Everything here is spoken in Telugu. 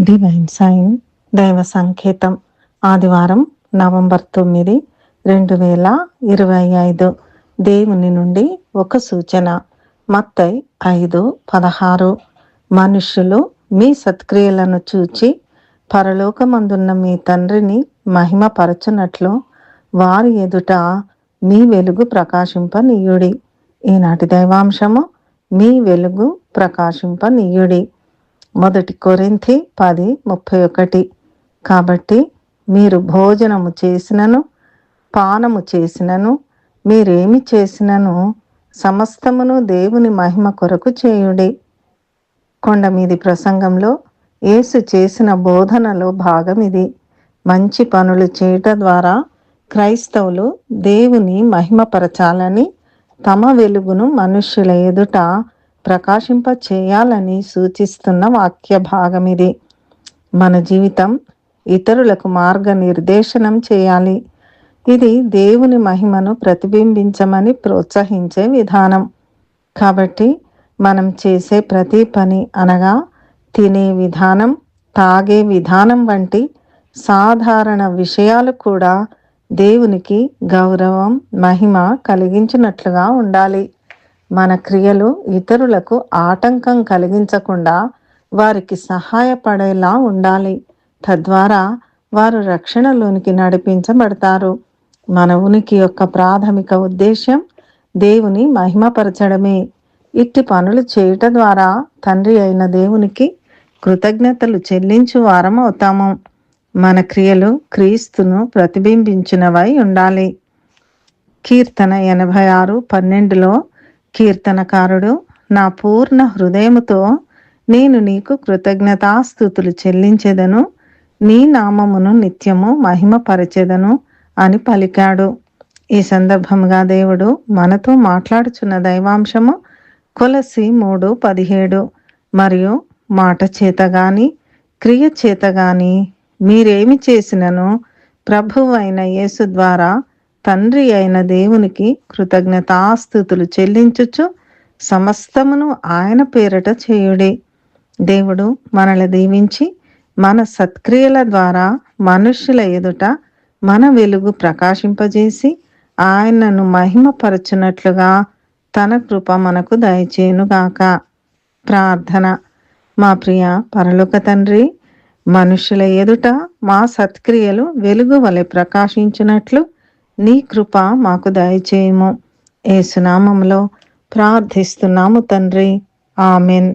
డివైన్ సైన్ దైవ సంకేతం. ఆదివారం నవంబర్ తొమ్మిది రెండు వేల ఇరవై ఐదు. దేవుని నుండి ఒక సూచన. మత్తై ఐదు పదహారు. మనుష్యులు మీ సత్క్రియలను చూచి పరలోకమందున్న మీ తండ్రిని మహిమపరచునట్లు వారి ఎదుట మీ వెలుగు ప్రకాశింపనీయుడి. ఈనాటి దైవాంశము మీ వెలుగు ప్రకాశింపనీయుడి. మొదటి కొరింథి పది ముప్పై ఒకటి. కాబట్టి మీరు భోజనము చేసినను పానము చేసినను మీరేమి చేసినను సమస్తమును దేవుని మహిమ కొరకు చేయుడి. కొండ మీది ప్రసంగంలో యేసు చేసిన బోధనలో భాగం ఇది మంచి పనులు చేయట ద్వారా క్రైస్తవులు దేవుని మహిమపరచాలని తమ వెలుగును మనుష్యుల ఎదుట ప్రకాశింప చేయాలని సూచిస్తున్న వాక్య భాగం ఇది మన జీవితం ఇతరులకు మార్గ నిర్దేశనం చేయాలి. ఇది దేవుని మహిమను ప్రతిబింబించమని ప్రోత్సహించే విధానం. కాబట్టి మనం చేసే ప్రతి పని అనగా తినే విధానం తాగే విధానం వంటి సాధారణ విషయాలు కూడా దేవునికి గౌరవం మహిమ కలిగించినట్లుగా ఉండాలి. మన క్రియలు ఇతరులకు ఆటంకం కలిగించకుండా వారికి సహాయపడేలా ఉండాలి. తద్వారా వారు రక్షణలోనికి నడిపించబడతారు. మన ఉనికి యొక్క ప్రాథమిక ఉద్దేశ్యం దేవుని మహిమపరచడమే. ఇట్టి పనులు చేయుట ద్వారా తండ్రి అయిన దేవునికి కృతజ్ఞతలు చెల్లించు వారం అవుతాము మన క్రియలు క్రీస్తును ప్రతిబింబించినవై ఉండాలి. కీర్తన ఎనభై ఆరు పన్నెండులో కీర్తనకారుడు నా పూర్ణ హృదయముతో నేను నీకు కృతజ్ఞతాస్థుతులు చెల్లించెదను. నీ నామమును నిత్యము మహిమపరచెదను అని పలికాడు. ఈ సందర్భంగా దేవుడు మనతో మాట్లాడుచున్న దైవాంశము కొలసి మూడు పదిహేడు. మరియు మాట చేత గాని క్రియ చేత గాని మీరేమి చేసినను? ప్రభువైన యేసు ద్వారా తండ్రి అయిన దేవునికి కృతజ్ఞతాస్థుతులు చెల్లించుచు సమస్తమును ఆయన పేరట చేయుడి. దేవుడు మనల్ని దీవించి మన సత్క్రియల ద్వారా మనుష్యుల ఎదుట మన వెలుగు ప్రకాశింపజేసి ఆయనను మహిమపరచునట్లుగా తన కృప మనకు దయచేయునుగాక. ప్రార్థన. మా ప్రియ పరలోక తండ్రి మనుషుల ఎదుట మా సత్క్రియలు వెలుగు వలె ప్రకాశించినట్లు నీ కృప మాకు దయచేయము. ఏసునామంలో ప్రార్థిస్తున్నాము తండ్రి. ఆమెన్.